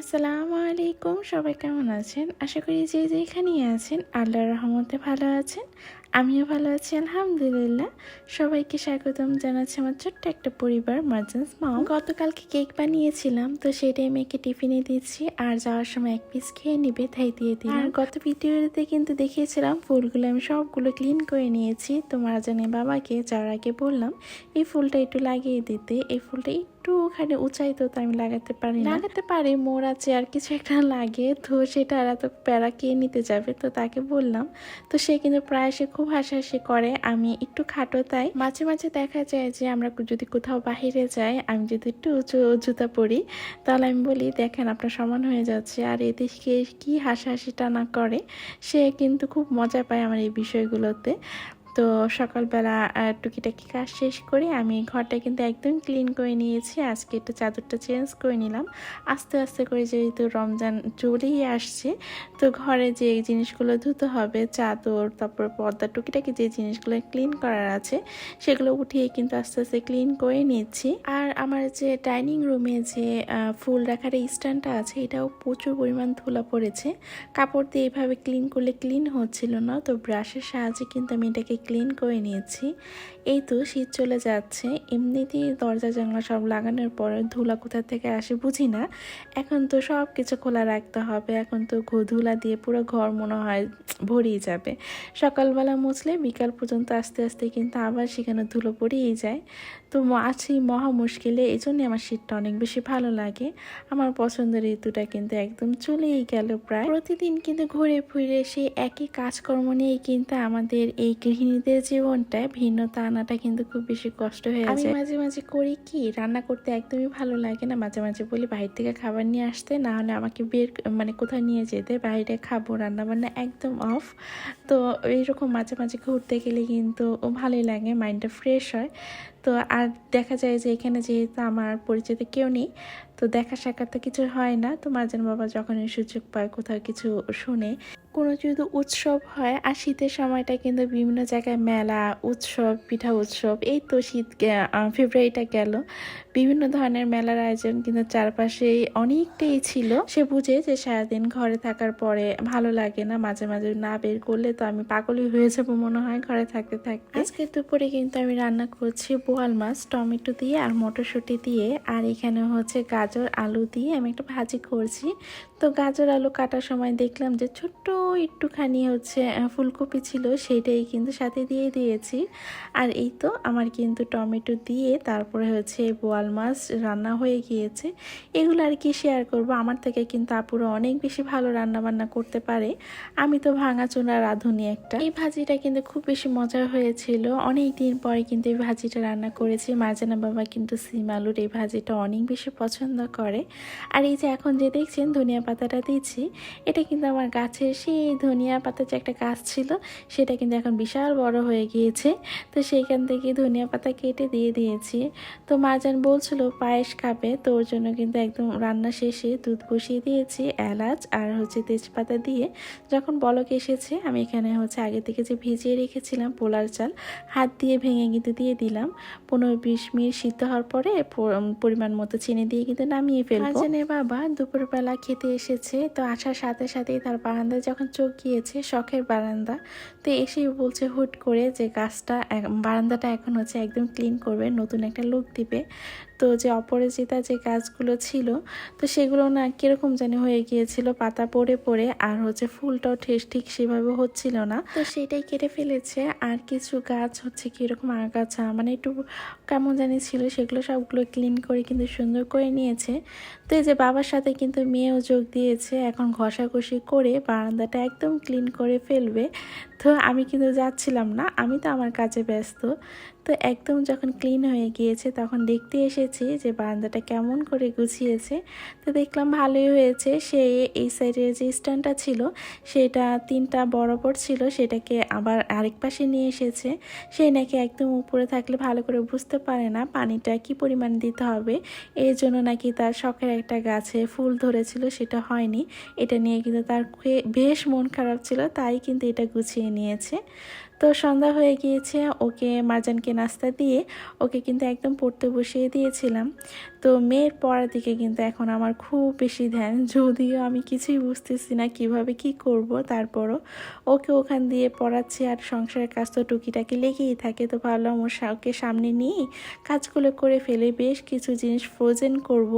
আসসালামু আলাইকুম সবাই কেমন আছেন? আশা করি যে যেখানেই আছেন আল্লাহর রহমতে ভালো আছেন। আমিও ভালো আছি, আলহামদুলিল্লাহ। সবাইকে স্বাগতম জানাচ্ছি আমার ছোট্ট একটা পরিবার মার্জেন্স মা গতকালকে কেক বানিয়েছিলাম, তো সেটাই মেয়েকে টিফিনে দিচ্ছি আর যাওয়ার সময় এক পিস খেয়ে নিবে, তাই দিয়ে দিই আর গত ভিডিওতে কিন্তু দেখিয়েছিলাম, ফুলগুলো আমি সবগুলো ক্লিন করে নিয়েছি, তো মার্জানে বাবাকে যাওয়ার আগে বললাম, এই ফুলটা একটু লাগিয়ে দিতে, এই ফুলটা একটুখানি উঁচাই তো আমি লাগাতে পারি লাগাতে পারি মোর আছে আর কিছু একটা লাগে, তো সেটা আর এত প্যারা কে নিতে যাবে, তো তাকে বললাম, তো সে কিন্তু প্রায় সে খুব হাসাহাসি করে, আমি একটু খাটো তাই। মাঝে মাঝে দেখা যায় যে আমরা যদি কোথাও বাহিরে যাই, আমি যদি একটু উঁচু উঁচুতা পড়ি তাহলে আমি বলি, দেখেন, আপনার সমান হয়ে যাচ্ছে। আর এতে কী হাসাহাসিটা না করে, সে কিন্তু খুব মজা পায় আমার এই বিষয়গুলোতে। তো সকালবেলা টুকিটাকি কাজ শেষ করে আমি ঘরটা কিন্তু একদম ক্লিন করে নিয়েছি। আজকে একটু চাদরটা চেঞ্জ করে নিলাম। আস্তে আস্তে করে যেহেতু রমজান চলেই আসছে, তো ঘরে যে জিনিসগুলো ধুতে হবে, চাদর, তারপর পর্দা, টুকিটাকি যে জিনিসগুলো ক্লিন করার আছে, সেগুলো উঠিয়ে কিন্তু আস্তে আস্তে ক্লিন করে নিচ্ছি। আর আমার যে ডাইনিং রুমে যে ফুল রাখার স্ট্যান্ডটা আছে, এটাও প্রচুর পরিমাণ ধুলা পড়েছে। কাপড় দিয়ে এভাবে ক্লিন করলে ক্লিন হচ্ছিল না, তো ব্রাশের সাহায্যে কিন্তু আমি এটাকে ক্লিন করে নিয়েছি। এই তো শীত চলে যাচ্ছে। এমনিতেই দরজা, জানলা সব লাগানোর পরে ধুলা কোথা থেকে আসে বুঝি না। এখন তো সব কিছু খোলা রাখতে হবে। এখন তো ধুলা দিয়ে পুরো ঘর মনে হয় ভরিয়ে যাবে। সকালবেলা মুছলে বিকাল পর্যন্ত আস্তে আস্তে কিন্তু আবার সেখানে ধুলো পড়েই যায়। তো আছি মহা মুশকিলে। এই জন্যই আমার শীতটা অনেক বেশি ভালো লাগে। আমার পছন্দের ঋতুটা কিন্তু একদম চলেই গেল প্রায়। প্রতিদিন কিন্তু ঘুরে ফিরে সেই একই কাজকর্ম নিয়েই কিন্তু আমাদের এই গৃহিণীদের জীবনটা ভিন্নতা আনাটা কিন্তু খুব বেশি কষ্ট হয়ে যায়। আমি মাঝে মাঝে করি কি রান্না করতে একদমই ভালো লাগে না। মাঝে মাঝে বলি বাইরে থেকে খাবার নিয়ে আসতে না হলে আমাকে বের মানে কোথাও নিয়ে যেতে বাইরে খাব। রান্না বান্না একদম অফ। তো এইরকম মাঝে মাঝে ঘুরতে গেলে কিন্তু ভালোই লাগে মাইন্ডটা ফ্রেশ হয়। তো আর দেখা যায় যে এখানে যেহেতু আমার পরিচিত কেউ নেই তো দেখা সাক্ষাৎ তো কিছু হয় না। তো মার্জান বাবা যখন সুযোগ পায় কোথাও কিছু শুনে। কোনো যদি উৎসব হয়, আর শীতের সময়টা কিন্তু বিভিন্ন জায়গায় মেলা, উৎসব, পিঠা উৎসব, এই তো শীত ফেব্রুয়ারিটা গেল। বিভিন্ন ধরনের মেলার আয়োজন কিন্তু চারপাশেই অনেকটাই ছিল। সে বুঝে যে সারাদিন ঘরে থাকার পরে ভালো লাগে না, মাঝে মাঝে না বের করলে তো আমি পাগলই হয়ে যাব মনে হয় ঘরে থাকতে থাকতে। আজকে দুপুরে কিন্তু আমি রান্না করছি বোয়াল মাছ, টমেটো দিয়ে আর মটরশুঁটি দিয়ে। আর এখানে হচ্ছে গাজর, আলু দিয়ে আমি একটা ভাজি করছি। তো গাজর আলু কাটার সময় দেখলাম যে ছোট্ট একটুখানি হচ্ছে ফুলকপি ছিল, সেইটাই কিন্তু সাথে দিয়ে দিয়েছি। আর এই তো আমার কিন্তু টমেটো দিয়ে তারপরে হচ্ছে বোয়াল মাছ রান্না হয়ে গিয়েছে। এগুলো আর কি শেয়ার করব? আমার থেকে কিন্তু আপুরা অনেক বেশি ভালো রান্না বান্না করতে পারে। আমি তো ভাঙাচোনা রাঁধুনি একটা। এই ভাজিটা কিন্তু খুব বেশি মজা হয়েছিল। অনেক দিন পরে কিন্তু এই ভাজিটা রান্না করেছি। মাজানা বাবা কিন্তু সিম আলুর এই ভাজিটা অনেক বেশি পছন্দ করে। আর এই যে এখন যে দেখছেন ধনিয়া পাতাটা দিচ্ছি এটা কিন্তু আমার গাছের সেই ধনিয়া পাতা যে একটা গাছ ছিল, সেটা কিন্তু এখন বিশাল বড় হয়ে গিয়েছে। তো সেইখান থেকে ধনিয়া পাতা কেটে দিয়ে দিয়েছি। তো মাজান বলছিল, পায়েস খাবে তো ওর জন্য কিন্তু একদম রান্না শেষে দুধ বসিয়ে দিয়েছি, এলাচ আর হচ্ছে তেজপাতা দিয়ে। যখন বলক এসেছে, আমি এখানে হচ্ছে আগে থেকে যে ভিজিয়ে রেখেছিলাম পোলার চাল, হাত দিয়ে ভেঙে কিন্তু দিয়ে দিলাম। পনেরো বিশ মিনিট সিদ্ধ হওয়ার পরে পরিমাণ মতো চিনি দিয়ে কিন্তু নামিয়ে ফেলব। বাবা, দুপুরবেলা খেতে এসেছে, তো আসার সাথে সাথেই তার বারান্দায় যখন চোখ গিয়েছে, শখের বারান্দা। তো এসেই বলছে হুট করে যে গাছটা, বারান্দাটা এখন হচ্ছে একদম ক্লিন করবে, নতুন একটা লুক দিবে। তো যে অপরাজিতা যে গাছগুলো ছিল, তো সেগুলো না কীরকম জানি হয়ে গিয়েছিল, পাতা পড়ে পড়ে, আর হচ্ছে ফুলটাও ঠেস ঠিক সেভাবে হচ্ছিল না। তো সেটাই কেটে ফেলেছে, আর কিছু গাছ হচ্ছে কীরকম আগাছা মানে একটু কেমন জানি ছিল, সেগুলো সবগুলো ক্লিন করে কিন্তু সুন্দর করে নিয়েছে। তো এই যে বাবার সাথে কিন্তু মেয়েও যোগ দিয়েছে, এখন ঘষাঘষি করে বারান্দাটা একদম ক্লিন করে ফেলবে। তো আমি কিন্তু যাচ্ছিলাম না, আমি তো আমার কাজে ব্যস্ত। তো একদম যখন ক্লিন হয়ে গিয়েছে, তখন দেখতে এসেছি যে বারান্দাটা কেমন করে গুছিয়েছে। তো দেখলাম ভালোই হয়েছে। সে এই সাইডের যে স্ট্যান্ডটা ছিল, সেটা তিনটা বরাবর ছিল, সেটাকে আবার আরেক পাশে নিয়ে এসেছে। সে নাকি একদম উপরে থাকলে ভালো করে বুঝতে পারে না পানিটা কি পরিমাণ দিতে হবে। এর জন্য নাকি তার শখের একটা গাছে ফুল ধরেছিল, সেটা হয়নি। এটা নিয়ে কিন্তু তার বেশ মন খারাপ ছিল, তাই কিন্তু এটা গুছিয়ে নিয়েছে। তো সন্ধ্যা হয়ে গিয়েছে, ওকে মারজানকে নাস্তা দিয়ে ওকে কিন্তু একদম পড়তে বসিয়ে দিয়েছিলাম। তো মেয়ের পড়ার দিকে কিন্তু এখন আমার খুব বেশি ধ্যান, যদিও আমি কিছুই বুঝতেছি না কীভাবে কি করব, তারপরও ওকে ওখান দিয়ে পড়াচ্ছি আর সংসারের কাজ তো টুকিটাকি লেগেই থাকে। তো ভাবলাম ওর ওকে সামনে নিয়ে কাজগুলো করে ফেলে বেশ কিছু জিনিস ফ্রোজেন করব।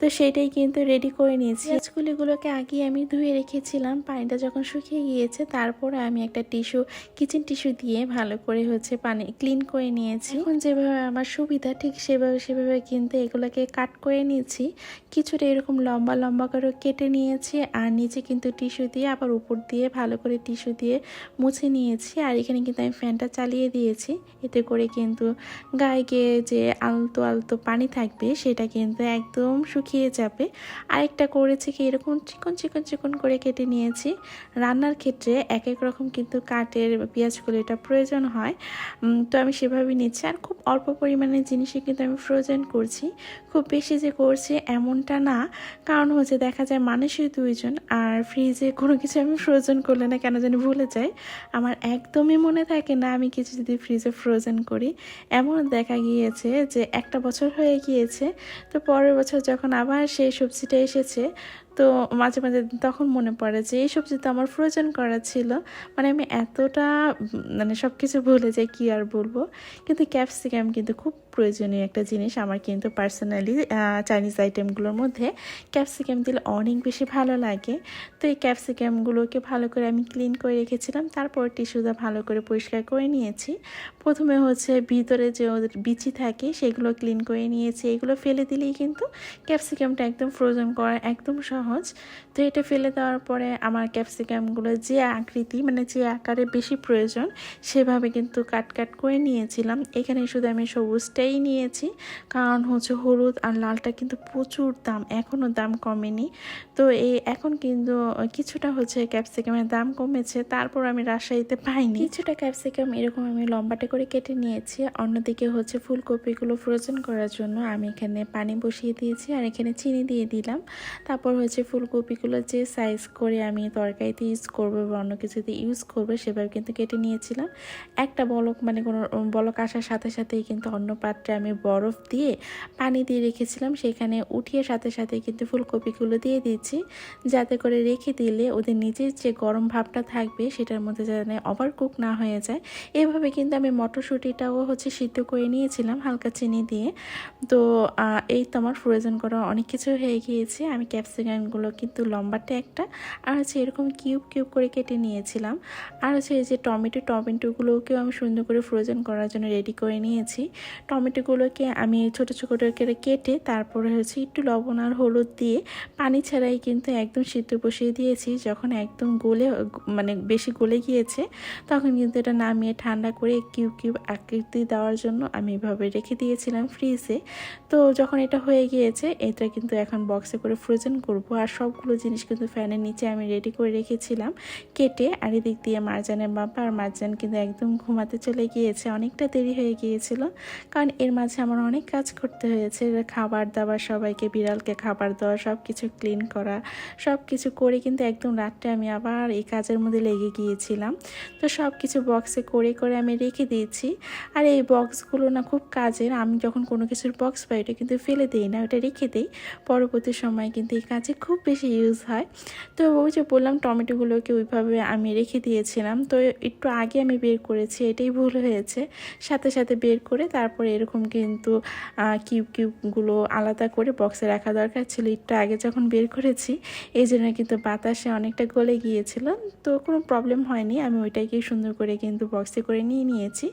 তো সেটাই কিন্তু রেডি করে নিয়েছি। পেঁয়াজগুলিগুলোকে আগে আমি ধুয়ে রেখেছিলাম, পানিটা যখন শুকিয়ে গিয়েছে, তারপরে আমি একটা টিস্যু কিচেন টিস্যু দিয়ে ভালো করে হচ্ছে পানি ক্লিন করে নিয়েছি। এখন যেভাবে আমার সুবিধা, ঠিক সেভাবে সেভাবে কিন্তু এগুলোকে কাট করে নিয়েছি। কিছুটা এরকম লম্বা লম্বা করে কেটে নিয়েছি আর নিচে কিন্তু টিস্যু দিয়ে আবার উপর দিয়ে ভালো করে টিস্যু দিয়ে মুছে নিয়েছি আর এখানে কিন্তু আমি ফ্যানটা চালিয়ে দিয়েছি। এতে করে কিন্তু গায়ে গিয়ে যে আলতো আলতো পানি থাকবে সেটা কিন্তু একদম শুকিয়ে যাবে। আরেকটা করেছি কি, এরকম চিকন চিকন চিকন করে কেটে নিয়েছি। রান্নার ক্ষেত্রে এক এক রকম কিন্তু কাঠের পেঁয়াজগুলো এটা প্রয়োজন হয়। তো আমি সেভাবে নিচ্ছি। আর খুব অল্প পরিমাণে জিনিসই কিন্তু আমি ফ্রোজেন করছি। খুব বেশি যে করছি এমনটা না। কারণ হচ্ছে দেখা যায় মানুষই দুইজন আর ফ্রিজে কোনো কিছু আমি ফ্রোজেন করলে না কেন জানি ভুলে যাই। আমার একদমই মনে থাকে না আমি কিছু যদি ফ্রিজে ফ্রোজেন করি। এমন দেখা গিয়েছে যে একটা বছর হয়ে গিয়েছে। তো পরের বছর যখন আবার সেই সবজিটা এসেছে তো মাঝে মাঝে তখন মনে পড়ে যে এই সবজি তো আমার ফ্রোজেন করা ছিল মানে আমি এতটা মানে সব কিছু ভুলে যাই কি আর বলব। কিন্তু ক্যাপসিকাম কিন্তু খুব প্রয়োজনীয় একটা জিনিস আমার কিন্তু পার্সোনালি চাইনিজ আইটেমগুলোর মধ্যে ক্যাপসিকাম দিলে অনেক বেশি ভালো লাগে। তো এই ক্যাপসিকামগুলোকে ভালো করে আমি ক্লিন করে রেখেছিলাম, তারপর টিস্যুটা ভালো করে পরিষ্কার করে নিয়েছি। প্রথমে হচ্ছে ভিতরে যে ওদের বিচি থাকে, সেগুলো ক্লিন করে নিয়েছি। এগুলো ফেলে দিলেই কিন্তু ক্যাপসিকামটা একদম ফ্রোজেন করা একদম সহজ। তো এটা ফেলে দেওয়ার পরে আমার ক্যাপসিকামগুলো যে আকৃতি মানে যে আকারে বেশি প্রয়োজন, সেভাবে কিন্তু কাট কাট করে নিয়েছিলাম। এখানে শুধু আমি সবুজটাই নিয়েছি। কারণ হচ্ছে হলুদ আর লালটা কিন্তু প্রচুর দাম এখনও দাম কমেনি। তো এই এখন কিন্তু কিছুটা হচ্ছে ক্যাপসিকামের দাম কমেছে, তারপর আমি রাজশাহীতে পাইনি। কিছুটা ক্যাপসিকাম এরকম আমি লম্বাটে করে কেটে নিয়েছি। অন্যদিকে হচ্ছে ফুলকপিগুলো ফ্রোজেন করার জন্য আমি এখানে পানি বসিয়ে দিয়েছি আর এখানে চিনি দিয়ে দিলাম। তারপর হচ্ছে ফুলকপিগুলো যে সাইজ করে আমি তরকারিতে ইউজ করব বা অন্য কিছুতে ইউজ করব, সেভাবে কিন্তু কেটে নিয়েছিলাম। একটা বলক মানে কোনো বলক আসার সাথে সাথেই কিন্তু অন্য পাত্রে আমি বরফ দিয়ে পানি দিয়ে রেখেছিলাম। সেখানে উঠিয়ে সাথে সাথে কিন্তু ফুলকপিগুলো দিয়ে দিচ্ছি যাতে করে রেখে দিলে ওদের নিজের যে গরম ভাবটা থাকবে, সেটার মধ্যে যেন ওভার কুক না হয়ে যায়। এভাবে কিন্তু আমি মটরশুঁটিটাও হচ্ছে সিদ্ধ করে নিয়েছিলাম হালকা চিনি দিয়ে। তো এই তো আমার ফ্রোজেন করা অনেক কিছু হয়ে গিয়েছে। আমি ক্যাপসিকামগুলো কিন্তু লম্বাটে একটা আর হচ্ছে এরকম কিউব কিউব করে কেটে নিয়েছিলাম। আর হচ্ছে এই যে টমেটো টমেটোগুলোকেও আমি সুন্দর করে ফ্রোজেন করার জন্য রেডি করে নিয়েছি। টমেটোগুলোকে আমি ছোট, ছোটো করে কেটে তারপরে হচ্ছে একটু লবণ আর হলুদ দিয়ে পানি ছাড়াই কিন্তু একদম সিদ্ধ বসিয়ে দিয়েছি। যখন একদম গলে মানে বেশি গলে গিয়েছে, তখন কিন্তু এটা নামিয়ে ঠান্ডা করে কিউব কিউব আকৃতি দেওয়ার জন্য আমি এভাবে রেখে দিয়েছিলাম ফ্রিজে। তো যখন এটা হয়ে গিয়েছে, এটা কিন্তু এখন বক্সে করে ফ্রোজেন করব। আর সবগুলো জিনিস কিন্তু ফ্যানের নিচে আমি রেডি করে রেখেছিলাম কেটে। আর এদিক দিয়ে মারজানের বাবা আর মারজান কিন্তু একদম ঘুমাতে চলে গিয়েছে। অনেকটা দেরি হয়ে গিয়েছিল। কারণ এর মাঝে আমার অনেক কাজ করতে হয়েছে। খাবার দাবার, সবাইকে, বিড়ালকে খাবার দেওয়া সব কিছু ক্লিন করা সব কিছু করে কিন্তু একদম রাত্রে আমি আবার এই কাজের মধ্যে লেগে গিয়েছিলাম। তো সব কিছু বক্সে করে করে আমি রেখে দিয়েছি। আর এই বক্সগুলো না খুব কাজের। আমি যখন কোনো কিছুর বক্স পাই ওটা কিন্তু ফেলে দিই না, ওটা রেখে দিই। পরবর্তী সময় কিন্তু এই কাজে খুব বেশি ইউজ হয়। তো ওই যে বললাম টমেটোগুলোকে ওইভাবে আমি রেখে দিয়েছিলাম। তো একটু আগে আমি বের করেছি, এটাই ভুল হয়েছে। সাথে সাথে বের করে তারপরে এরকম কিন্তু কিউব কিউবগুলো আলাদা করে বক্সে রাখা দরকার ছিল। একটু আগে যখন বের করেছি, এই জন্য কিন্তু বাতাসে অনেকটা গলে গিয়েছিল। তো কোনো প্রবলেম হয়নি। আমি ওইটাকে সুন্দর করে কিন্তু বক্সে করে নিয়ে নিয়েছি।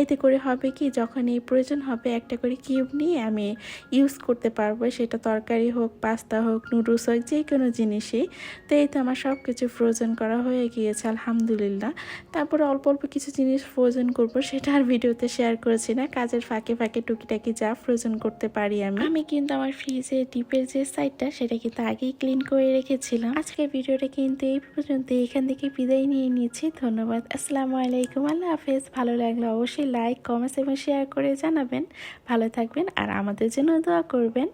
এতে করে হবে কি, যখন এই প্রয়োজন হবে একটা করে কিউব নিয়ে আমি ইউজ করতে পারব। সেটা তরকারি হোক, পাস্তা হোক, নুডলস হোক, যে কোনো জিনিসই। তো এই তো আমার সব কিছু ফ্রোজেন করা হয়ে গিয়েছে, আলহামদুলিল্লাহ। তারপরে অল্প অল্প কিছু জিনিস ফ্রোজেন করব, সেটা আর ভিডিওতে শেয়ার করেছি না। কাজের ফাঁকে ফাঁকে টুকিটাকি যা ফ্রোজেন করতে পারি আমি। আমি কিন্তু আমার ফ্রিজের ডিপের যে সাইডটা সেটা কিন্তু আগেই ক্লিন করে রেখেছিলাম। আজকে ভিডিওটা কিন্তু এই পর্যন্ত। এখান থেকে বিদায় নিয়ে নিয়েছি ধন্যবাদ। আসসালামু আলাইকুম। আল্লাহ হাফেজ। ভালো লাগলে অবশ্যই লাইক কমেন্টস এবং শেয়ার করে জানাবেন। ভালো থাকবেন আর আমাদের জন্য দোয়া করবেন।